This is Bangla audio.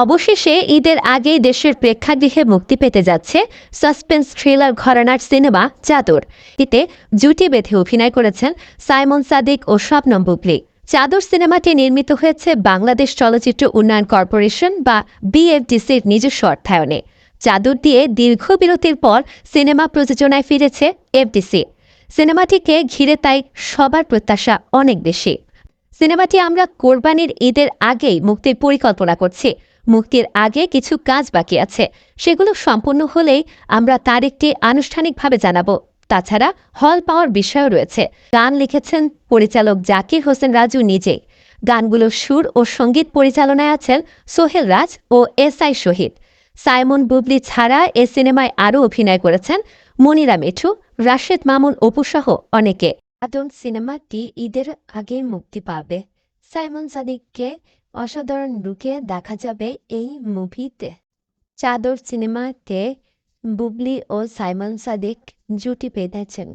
অবশেষে ঈদের আগেই দেশের প্রেক্ষাগৃহে মুক্তি পেতে যাচ্ছে সাসপেন্স থ্রিলার ঘরানার সিনেমা চাদর। এতে জুটি বেঁধে অভিনয় করেছেন সাইমন সাদিক ও শবনম বুবলি। চাদর সিনেমাটি নির্মিত হয়েছে বাংলাদেশ চলচ্চিত্র উন্নয়ন কর্পোরেশন বা বিএফডিসির নিজস্ব অর্থায়নে। চাদর দিয়ে দীর্ঘ বিরতির পর সিনেমা প্রযোজনায় ফিরেছে এফডিসি। সিনেমাটিকে ঘিরে তাই সবার প্রত্যাশা অনেক বেশি। সিনেমাটি আমরা কোরবানির ঈদের আগেই মুক্তির পরিকল্পনা করছি। মুক্তির আগে কিছু কাজ বাকি আছে। সেগুলো সম্পূর্ণ হলেই আমরা তার একটি আনুষ্ঠানিকভাবে জানাব। তাছাড়া হল পাওয়ার বিষয়ও রয়েছে। গান লিখেছেন পরিচালক জাকির হোসেন রাজু নিজেই। গানগুলোর সুর ও সংগীত পরিচালনায় আছেন সোহেল রাজ ও এস আই শহীদ। সাইমন বুবলি ছাড়া এ সিনেমায় আরও অভিনয় করেছেন মনিরা মিঠু, রাশেদ মামুন অপুসহ অনেকে। আদম সিনেমাটি ঈদের আগে মুক্তি পাবে সাইমন সাদিককে অসাধারণ রুখে দেখা যাবে এই মুভিতে চাদর সিনেমাতে বুবলি ও সাইমন সাদিক জুটি বেঁধেছেন